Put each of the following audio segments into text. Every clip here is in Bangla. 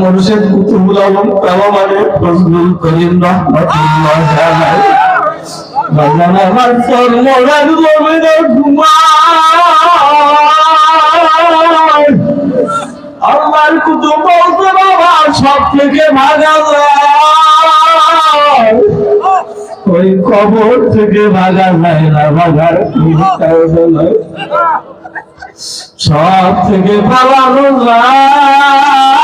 মুর্শিদ কুতুবুল আলম কালামানে ফজলুল করিম রহমাতুল্লাহ আলাইহি। আমার চরমরার জমিনে ঘুমায়। আল্লাহর কুতুব বলতে বাবা, সব থেকে ভাগা ওই কবর থেকে ভাগা যায় না, ভাগার সব থেকে পালানো যায়।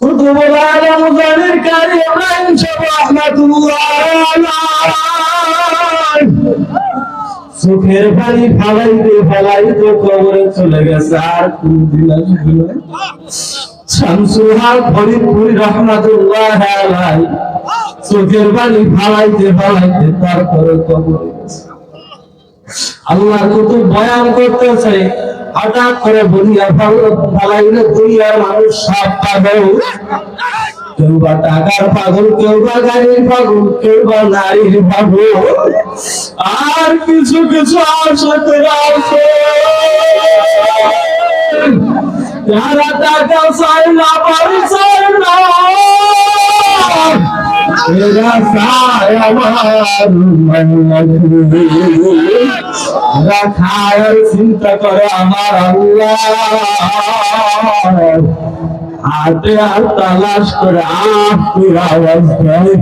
আলাই চোখের ফালাইতে ফালাইতে কবরে চলে গেছে আর আসবে রহমাতুল্লাহ আলাই চোখের পানি ফালাইতে ফালাইতে তারপরে কবরে আল্লাহ। কত বয়ান করতেছে হঠাৎ করে বলিয়া ফালাইলে দুনিয়ার মানুষ সব পাগল। কেউ বা টাকার পাগল, কেউ বা গাড়ির পাগল, কেউ বা নারীর পাগল। আর কিছু কিছু আশাতে আছে যারা টাকা চাই না, বাড়ি চাই না। এরা চায় আমার মঙ্গল। এরা খায় আর চিন্তা করে আমার আল্লাহ হাতে আর তালাশ করে আপনি আওয়াজ দেয়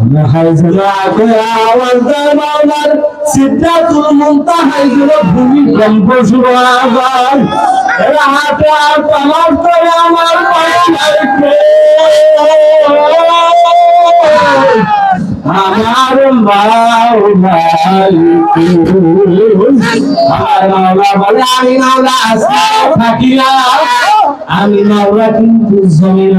হাইজুরা আগে আওয়াজ দেয় মাওলার সিদ্ধাতুল মুনতাহাই গুলো ভূমি কম্প শুরু আবার হাতে আর তালাশ করে আমার মাওলাকে আমার আমার আমি মাওলা আমি মাওলা কিন্তু জমিনে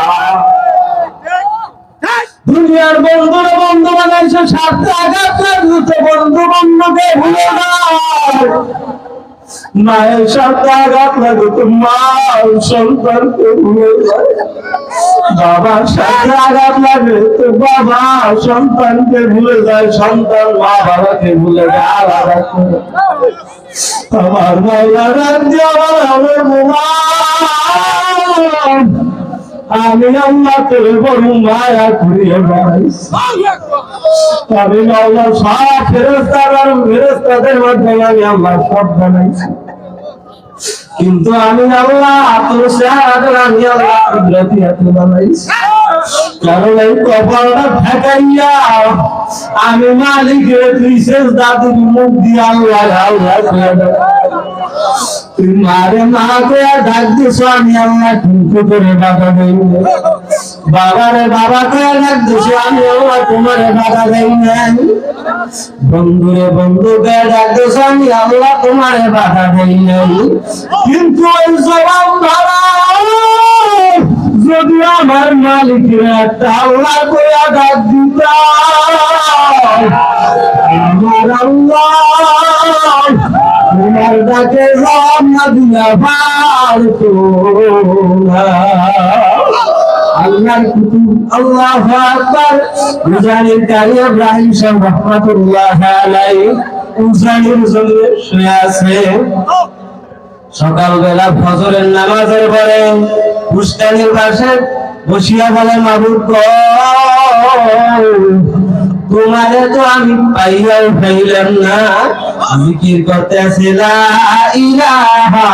দুনিয়ার বন্ধুর বন্ধু বানাইছে স্বার্থে আঘাত বন্ধু বন্ধুকে ভুলে মায়ের আঘাত সন্তানকে ভুলে যায়। বাবার সাথে আঘাত লাগে তো বাবা সন্তানকে ভুলে যায়। সন্তান মা বাবাকে ভুলে যায়। করে আমার মাওলা রাজ্য আমার আমার আমি আল্লাহ তোর বড় মায়া বাড়াইছি আমি আল্লাহ সব ফেরস্তার আর ফেরেস্তাদের মাধ্যমে আমি আল্লাহ সব বানাইছি। কিন্তু আমি আল্লাহ তোর চেহারাটা আমি আল্লাহ কুদরতি হাতে বানাইছি। আমি মালিকের তুই শেষ দাদির মুখ দিয়ে আল্লাহ মা করে ডাক দিস, আমি করে বাধা দেই। না। বাবা দিস, আমি আল্লাহ তোমারে বাধা দেই বন্ধুরে বন্ধু কে ডাক দিস, আমি আল্লাহ তোমারে বাধা দেই নাই। কিন্তু ওই যদি আমার মালিকের একটা আল্লাহ করে ডাক দিতাম, আমার আল্লাহ তোমার ডাকে রওনা দিয়া পারতো আল্লাহর কুতুব আল্লাহু আকবার। মুজাহিদ কারি ইব্রাহিম সাহেব রাহমাতুল্লাহ আলাইহি। উজানির জন্য শুয়ে আছে। সকালবেলা ফজরের নামাজের পরে পুষ্কানির পাশে বসিয়া বলে মাবুদ গো, তোমারে তো আমি পাইয়াও পাইলাম না। জিকির করতে আছে লা ইলাহা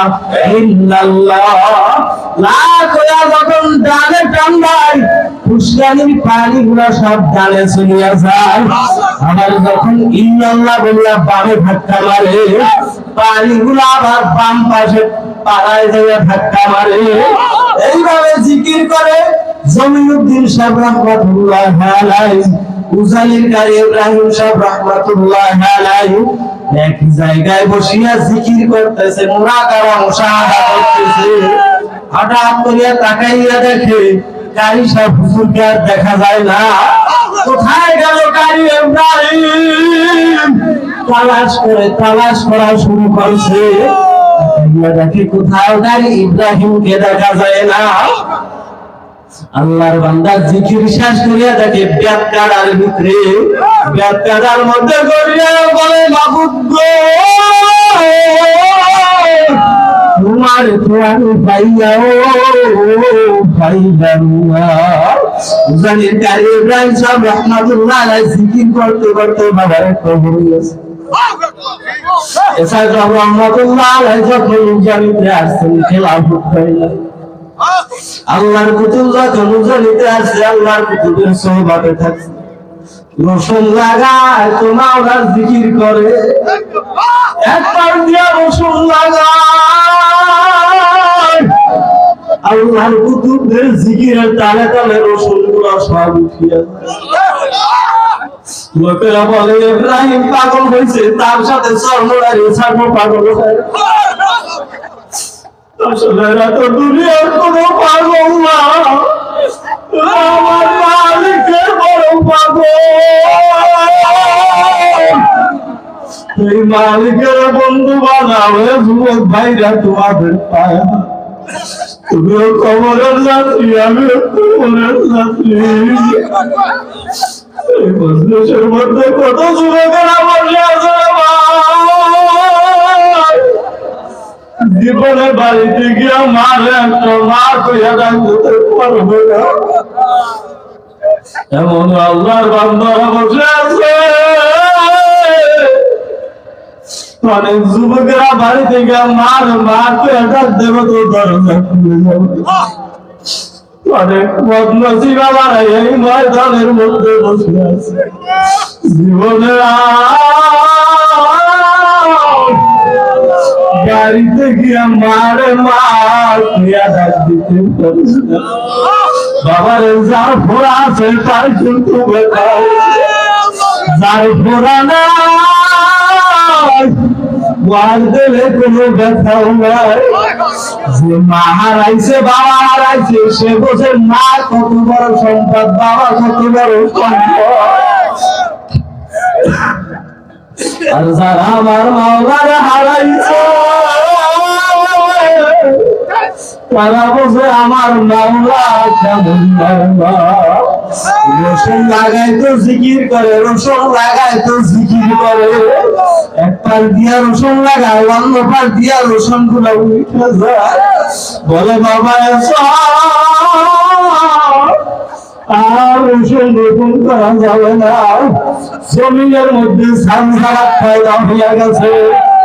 ইল্লাল্লাহ। লা কইয়া যখন ডানে টান্দাই ফুসকানির পানিগুলো সব ডানে চলিয়া যায়। যখন ইল্লাল্লাহ বলিয়া বামে ধাক্কা মারে পানিগুলো আবার বাম পাশে পাড়ায় যাইয়া ধাক্কা মারে। এইভাবে জিকির করে জমিনুদ্দিন সাহেব রহমাতুল্লাহ আলাইহি। উজালির কারি ইব্রাহিম সাহেব রহমাতুল্লাহ আলাইহি। এক জায়গায় বসিয়া জিকির করতেছে মুরাকাবা মুশাহাদা করতেছে। হঠাৎ করিয়া তাকাইয়া দেখে কারি সাহেব হুজুরকে আর দেখা যায় না। কোথায় গেল কারি ইব্রাহিম? তালাশ করে শুরু করছে। দেখে কোথাও কারি ইব্রাহিমকে দেখা যায় না। আল্লাহর বান্দা জিকির শেষ করিয়া দেখে ব্যাত কাড়ার ভিতরে। ব্যাত কাড়ার মধ্যে করিয়া বলে, মাবুদ গো, তোমার তো আমি পাইয়া পাইলাম জানি কারি ইব্রাহিম সাহেব রহমাতুল্লাহ আলাইহি জিকির করতে করতে বাবার কবর গেছে এসা সাহেব রহমাতুল্লাহ আলাইহি যখন জানিতে আসছেন, খেলাফত পাইলেন আল্লাহর কুতুব যখন আসছে, আল্লাহর কুতুবের সোহবাতে থাকছে। রসুন লাগায় তোমার জিকির করে। একবার দিয়া রসুন লাগায়। আল্লাহর কুতুবদের জিকিরের তালে তালে রসুনগুলো সব উঠিয়া। ইব্রাহিম পাগল হয়েছে তার সাথে দুনিয়ার পাগল না। আমার মালিকের বড় মালিকের বন্ধু বানাবে, যুবক ভাইরা তোমাদের পায় কবরের যাত্রী কবরের যাত্রী কত বসে আছে। জীবনে বাড়িতে গিয়া মারে একটা মা কইয়া ডাকতে পারবে এমন আল্লাহর বান্দারা বসে আছে অনেক যুবকেরা বাড়িতে গিয়া মার মা কইয়া ডাক দেবে তো এই ময়দানের মধ্যে বসে আছে। গিয়া মারে মার দিয়া ডাক দিতে না। বাবারে যার ফোড়া আছে তার কিন্তু যার ফোড়া নাই ওয়ার দেবে কোনো ব্যথাও নাই। যে মা হারাইছে, বাবা হারাইছে, সে বোঝে, মা, কত বড় সম্পদ, বাবা, কত বড় সম্পদ। আর যারা আমার মাওলার হারাইছে তারা আমার কেমন রসুন লাগাই তো জিকির করে রসুন লাগাই তো জিকির করে। এক পার দিয়া রসুন অন্য পার দিয়া রসুন উঠে যায়। বলে, বাবা করা যাবে না। জমিনের মধ্যে হইয়া গেছে।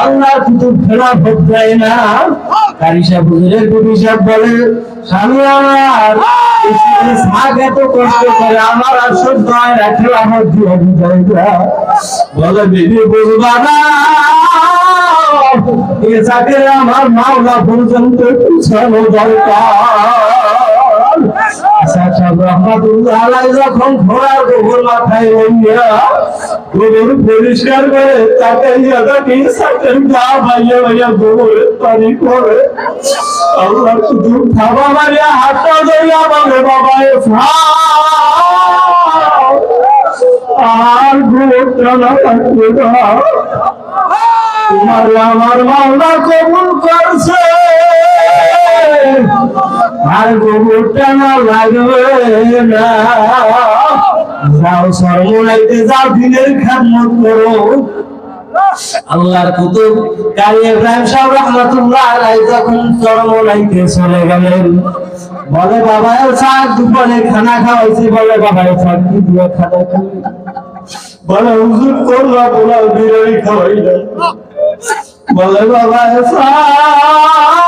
আল্লাহর কুতুব ফেরা দেয় না। কারি সাহেব হুজুরের কবি সাহেব বলে স্বামী আমার কষ্ট করে আমার আর সহ্য হয় না দিয়ে বিদায় বলে বিবি না। এ চাকরি আমার মাওলা পর্যন্ত পৌঁছানো দরকার। পরিষ্কার করে তাকে পানি করে আমার মাওলা কবুল করছে। আর গোবরটা না লাগবে না যাও সর্বনাইতে যাও দিনের খাদমত করো আল্লাহর কুতুব ইব্রাহিম সাহেব রহমাতুল্লাহ আলাইহি যখন চলে গেলেন, বলে, বাবা শাক দুপুরে খানা খাওয়াইছি। বলে, বাবা শাক কি দিয়ে খানা বলে, হুজুর খাওয়াইলেন বলে, বাবা শাক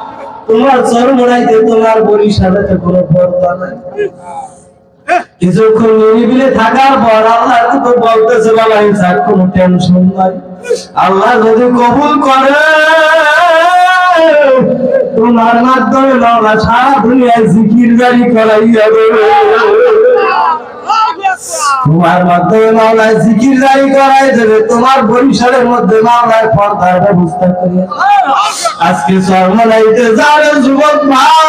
তোমার চরম মরাইতে তোমার বরিশালে সাথে কোনো পর্দা নাই। কিছুক্ষণ নিরিবিলে থাকার পর আল্লাহ তো বলতেছে, বাবা স্যার কোনো টেনশন নাই। আল্লাহ যদি কবুল করে, তোমার মাধ্যমে বাবা, সারা দুনিয়ায় জিকির জারি করাইয়া তোমার মাধ্যমে মাওলায় জিকির জারি করাই দেবে তোমার বরিশালের মধ্যে মাওলায় পর্দার ব্যবস্থা করে আজকে সর্বনাইতে যারে যুবক ভাই।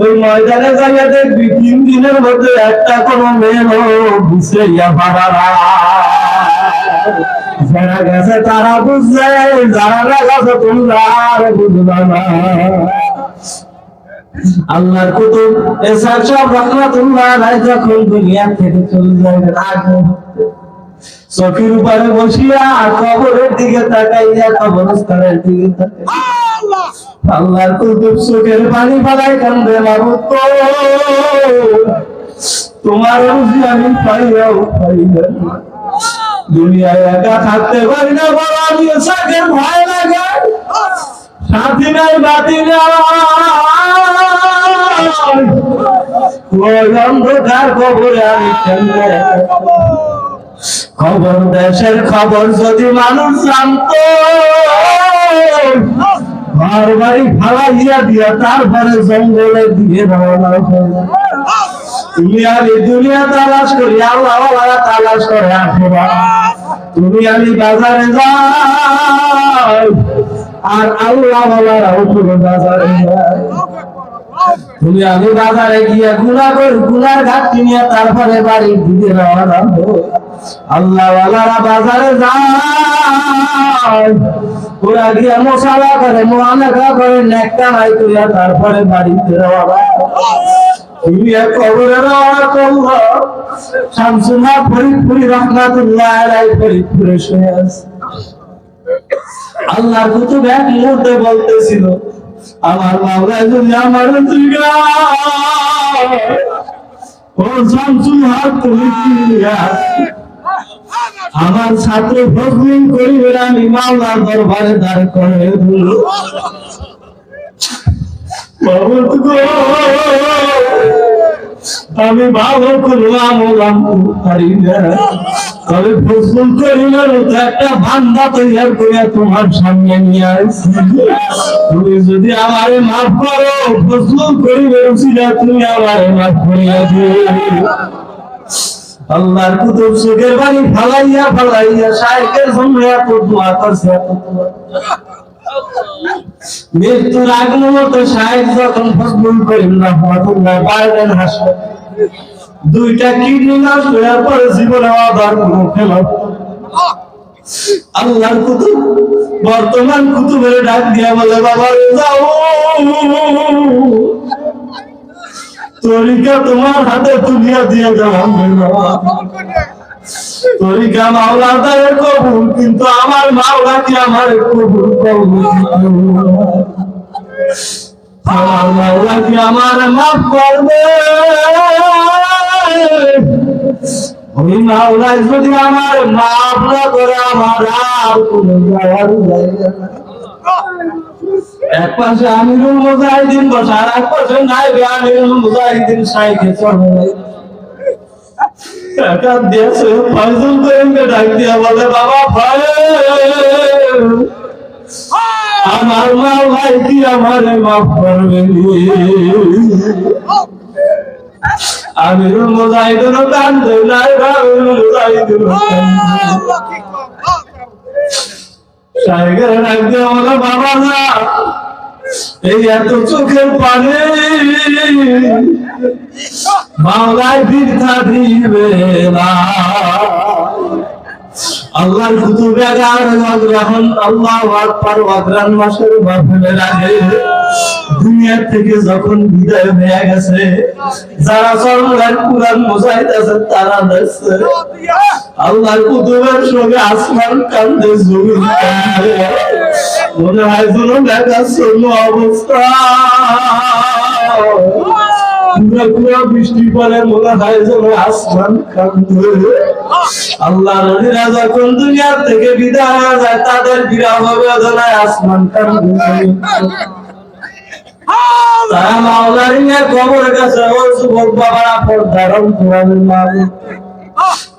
ওই ময়দানে যাইয়া দেখবি তিন দিনের মধ্যে একটা কোনো মেয়ে বুঝাইয়া পারা যারা গেছে তারা বুঝছে যারা গেছে তোমরা আর বুঝবা না। আল্লাহর কুতুব, এসার সব রহমাতুল্লাহ আলাইহি যখন দুনিয়া থেকে চলে যাবেন আগ চোখের উপরে বসিয়া কবরের দিকে তাকাইয়া কবরস্থানের দিকে তাকাইয়া। আল্লাহর কুতুব চোখের পানি ফেলাই কান্দে মাবুদ তোমার রুজি আমি পাইয়াও পাইলাম না। দুনিয়ায় একা থাকতে পারি না বড় আমি সাথে ভয় লাগে সাথী নাই, বাতি নাই। অন্ধকার আমি খবর, দেশের খবর যদি মানুষ জানতো, ঘর বাড়ি ফালাইয়া দিয়া তারপরে জঙ্গলে দিয়ে রওনা হয়ে তুমি আমি দুনিয়া তালাশ করি, আল্লাহ তালাশ করে আখেরা। তুমি আমি বাজারে যাই, আর আল্লাহ বাজারে যাই তুমি আমি বাজারে গিয়ে গুণা তারপরে বাড়ির দিকে রওনা বাজারে যায়। ওরা গিয়ে মশালা করে করে নেকটা নাই করিয়া তারপরে বাড়িতে রওনা তুমি এক কবরে রওনা ফরিদপুরি রহমাতুল্লাহ ফরিদপুরে শুয়ে আছে। আল্লাহর কুতুব এক মুহূর্তে বলতেছিল আমার মাওলা যদি আমার? আমার ছাত্র ভগ্ন করিবে আমি মাওলার দরবারে দাঁড় করে দিল মাবুদ গো, আমি ভালো করলাম, ওলাম, পারি না। তবে ফজলুল করিমের একটা বান্দা তৈরি করে তোমার সামনে নিয়ে আসছি। তুমি যদি আমারে মাফ করো, ফজলুল করিমের উচিলা তুমি আমারে মাফ করিয়া দিও। আল্লাহর কুতুব সুখের বাড়ি ফালাইয়া ফালাইয়া শায়েকের জন্য এত দোয়া করছে, এত দোয়া মৃত্যুর আগ মুহূর্তে শায়েক যখন ফজলুল করিম রহমাতুল্লাহ বাইরেন হাসপাতাল দুইটা কিডনি নষ্ট হওয়ার পরে জীবনে আবার কোনো খেলা। আল্লাহর কুতুব, বর্তমান কুতুবের ডাক দিয়া বলে, বাবা, যাও। তরিকা তোমার হাতে তুলিয়া দিয়ে যাও তরিকা মাওলা দায়ের কবুল, কিন্তু আমার মাওলা কি আমার কবুল কবুল আমার মাওলা কি আমার মাফ করবে? ওই যদি আমার মাফ না করে, আমার আর কোনো এক পাশে আমিরুল মুজাহিদিন বসে এক পাশে নাইবে আমিরুল মুজাহিদিন, সাইকে টাকা দিয়েছে ফয়জুল করিমকে ডাক দিয়া বলে বাবা ভাই আমার মা ভাই কি আমারে মাফ করবে আমিরুল মুজাহিদিনও কান্দে নাই আমিরুল কান্দে সাইকেল ডাক দিয়া বলে বাবা না এই এত চোখের পানি বৃদ্ধা দিবে না। আল্লাহর কুতুবে আল্লাহ মাসের দুনিয়া থেকে যখন বিদায় হয়ে গেছে, যারা চরমার কুরআন মুজাহিদ আছে তারা দেখছে, আল্লাহর কুতুবের সঙ্গে আসমান কান্দে জমিন কান্দে মনে হয় যেন শূন্য অবস্থা। পুরো বৃষ্টি পরে মনে হয় যেন আসমান কান্দে। আল্লাহ নবীরা যখন দুনিয়া থেকে বিদায় হয়ে যায় তাদের বিরাহ বেদনায় আসমান কান্দে। তারা মাওলার নিয়ে কবরের কাছে ও যুবক বাবারা পর্দারম কোরআনের মাঝে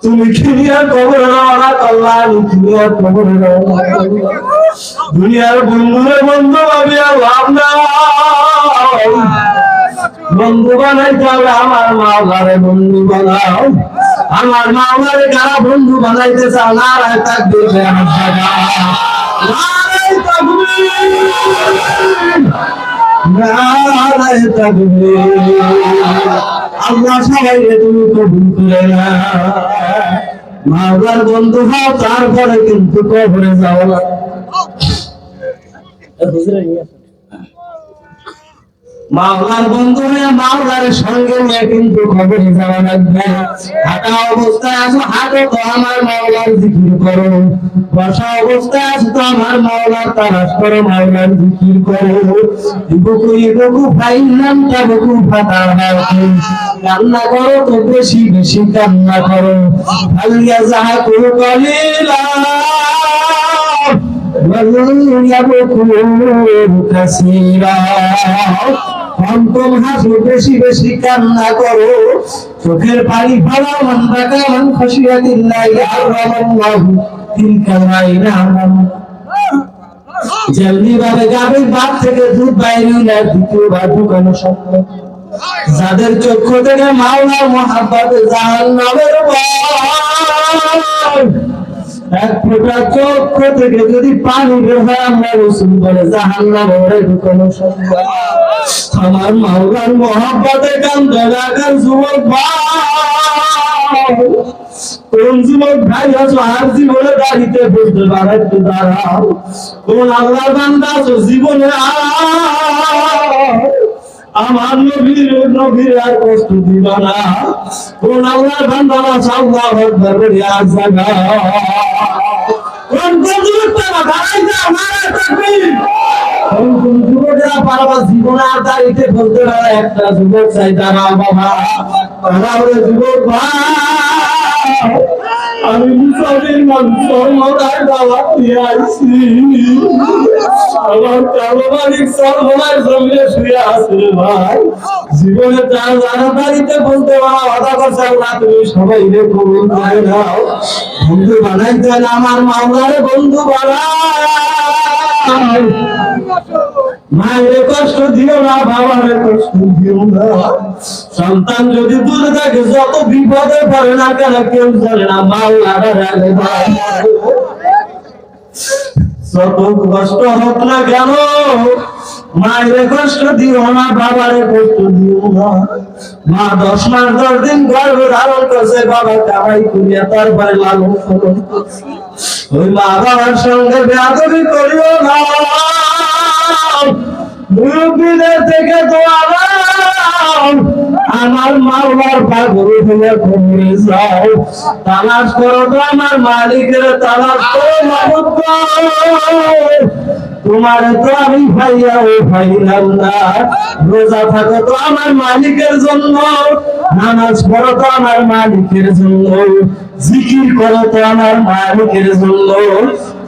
তুমি কি নিয়ে কবরে রওনা করলা আমি কি নিয়ে কবরে দুনিয়ার বন্ধুরে বন্ধু ভাবিয়া লাভ নাই বন্ধু বানাইতে হবে আমার মাওলারে বন্ধু বানাও। আমার মাওলারে কারা বন্ধু বানাইতে চাও না রায় থাকবে আমার জায়গা আল্লাহ সবাই তুমি কবুল করে না মাওলার বন্ধু হও তারপরে কিন্তু কবরে যাও না। মাওলার বন্ধু হয়ে মাওলার সঙ্গে নিয়ে কিন্তু খবরে যাওয়া লাগবে। হাঁটা অবস্থায় আছো হাঁটো তো আমার মাওলার জিকির করো। বসা অবস্থায় আছো তো আমার মাওলার তারাস করো মাওলার জিকির করো। বুকু বুকু ফাইন নাম তা বুকু ফাটা হাতে কান্না করো তো বেশি বেশি কান্না করো। আলিয়া যাহা করো কলিলা বেশি বেশি কান্না করো। চোখের পানি জলদি থেকে দুধ না যাদের চক্ষু থেকে মাওলা মহাব্বত এক ফোঁটা চক্ষু থেকে যদি পানি ঢুকানো আমার মাওলার মহাব্বতে যুবক ভাই। কোন যুবক ভাই আছো আর জীবনে দাঁড়িতে বলতে পারে একটু দাঁড়াও। কোন আল্লাহ বান্দা আছো জীবনে আর আমার নবীর নবীর আর কষ্ট দিবা না। কোন আল্লাহর বান্দা আছো আল্লাহ আকবার বলে আর জাগা। কোন কোন দাঁড়াইতে তাকবীর কোন কোন যুবকরা পারবা জীবনে আর দাঁড়িতে বলতে একটা যুবক চাই বাবা। দাঁড়াও রে যুবক ভাই আমি মুসাফির মনসর মরার দাওয়াত দিয়ে আইছি। আমার জমিনে শুয়ে আছে ভাই। জীবনে তার বলতে আল্লাহ তুমি সবাই রে কবুল করে বন্ধু বানাইতে না আমার মামলারে বন্ধু বানাই। মায়ের কষ্ট দিও না, বাবার কষ্ট দিও না। সন্তান যদি দূরে থাকে, যত বিপদে পড়ে না কেন কেউ জানে না মাওলার যত কষ্ট হোক না কেন, মায়ের কষ্ট দিও না, বাবারে কষ্ট দিও না। মা দশ মাস, দশ দিন গর্ভ ধারণ করছে, বাবা কামাই করিয়া তারপরে লালন করছে। ওই মা বাবার সঙ্গে বেয়াদবি করিও না। মুরব্বীদের থেকে আরাম আমার মাওলার পাগল হয়ে ঘুমিয়ে যাও। তালাশ করো তো আমার মালিকের, তালাশ করো। তোমার তো আমি ভাইয়া ও ভাইলাম না। রোজা থাকো তো আমার মালিকের জন্য। নামাজ পড়ো তো আমার মালিকের জন্য। জিকির করো তো আমার মালিকের জন্য।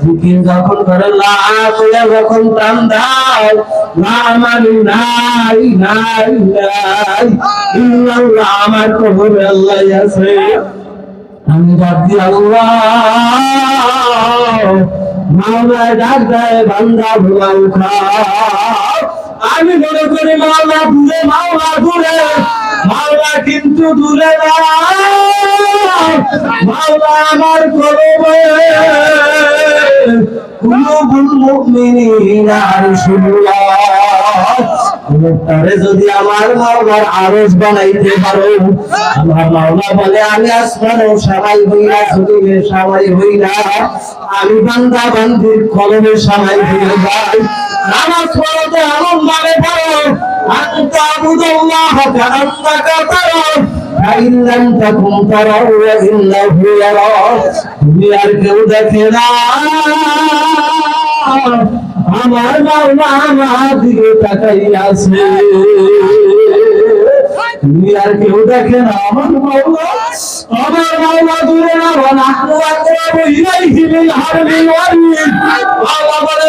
জিকির যখন করে লা কইয়া যখন টান দাও না মানি নাই নাই নাই। ইল্লাল্লাহ, আমার কবরে আল্লাহ আছে। আমি রাব্বি আল্লাহ। মাওলা ডাক দেয়, বান্দা আমি মনে করি মাওলা দূরে মাওলা দূরে। মাওলা কিন্তু দূরে না। মাওলা আমার করবে তারে যদি আমার মাওলার আরশ বানাইতে পারো, আমার মাওলা বলে, আমি আসমানও সামাই হই না, জমিনে সামাই হই না। আমি বান্দা বান্দির কলমে সামাই হয়ে যাই নামাজ পড়তে এমন ভাবে পড়ো আন্তা বুদুল্লাহ কান্নাকা তারো فإن لم تكن تروا فإنه يراك তুমি আর কেউ দেখে না আমার মাওলা আমার দিকে তাকাই আছে তুমি আর কেউ দেখে না আমার মাওলা আমার মাওলা দূরে না বানা আকরাবু ইলাইহি মিন হারবিল ওয়ারিদ আল্লাহ বলে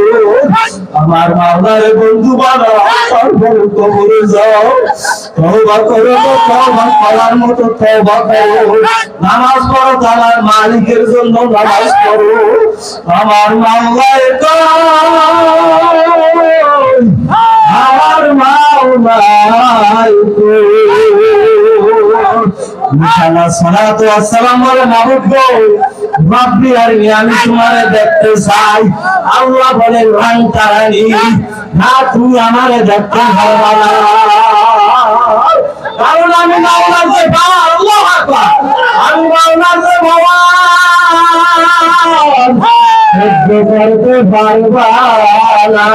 আমার মাওলার বন্ধু যাও করো করার মতো করো। নামাজ পড়ো মালিকের জন্য নামাজ পড়ো। আমার মাওলায় আমার তো ইনশাআল্লাহ সালাতু আসসালাম বলে মাবুদ রব্বি আরনি আমি তোমারে দেখতে চাই। আল্লাহ বলে রান তারানি, না, তুই আমারে দেখতে পারবা কারণ আমি মাওলার যে আল্লাহ আমি মাওলার যে বাবা করতে পারবা না।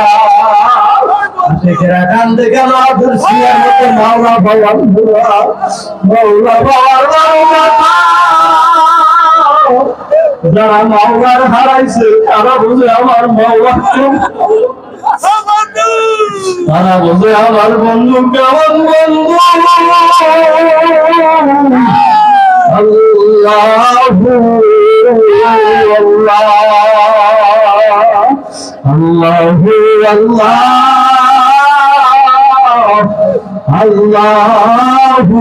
শেখেরা কান থেকে মাদুর মতো মাওলা যারা মাওলার হারাইছে। তারা বুঝে আমার মাওলা তারা বুঝে আমার বন্ধু কেমন বন্ধু? আল্লাহ আল্লাহু। আল্লাহ আল্লাহু।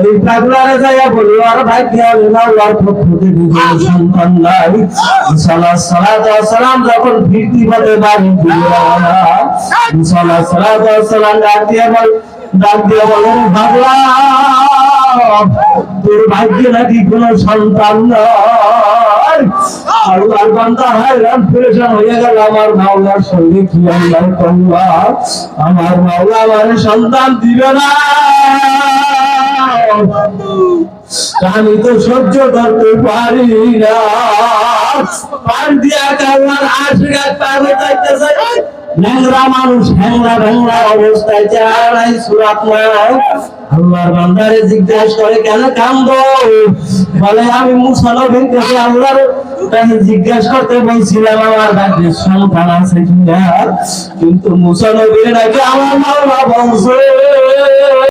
এই পাগলারে যাইয়া বলি আর ভাই কি হবে না? ওর পক্ষ থেকে কোনো সন্তান নাই। ইনশাআল্লাহ সালাত সালাম যখন ফিরতি পথে বাড়ি ফিরে রওনা ইনশাআল্লাহ সালাত সালাম ডাক দিয়ে বল ডাক দিয়ে বলেন পাগলা তোর ভাগ্যে নাকি কোনো সন্তান নাই? আল্লাহর বান্দা হায়রান পরেশান হয়ে গেল আমার মাওলার সঙ্গে কি আল্লাহ আমার মাওলা আমার সন্তান দিবে না। আমি তো সহ্য করতে পারি না। মানুষ হ্যাংরা অবস্থায় সুরাত আল্লাহর বান্দারে জিজ্ঞাসা করে, কেন কান্দ? বলে, আমি মুসা নবীর কাছে আল্লাহর কাছে জিজ্ঞাসা করতে বলছিলাম, আমার কাছে সন্তান আছে কিনা? কিন্তু মুসা নবীর নাকি আমার বংশ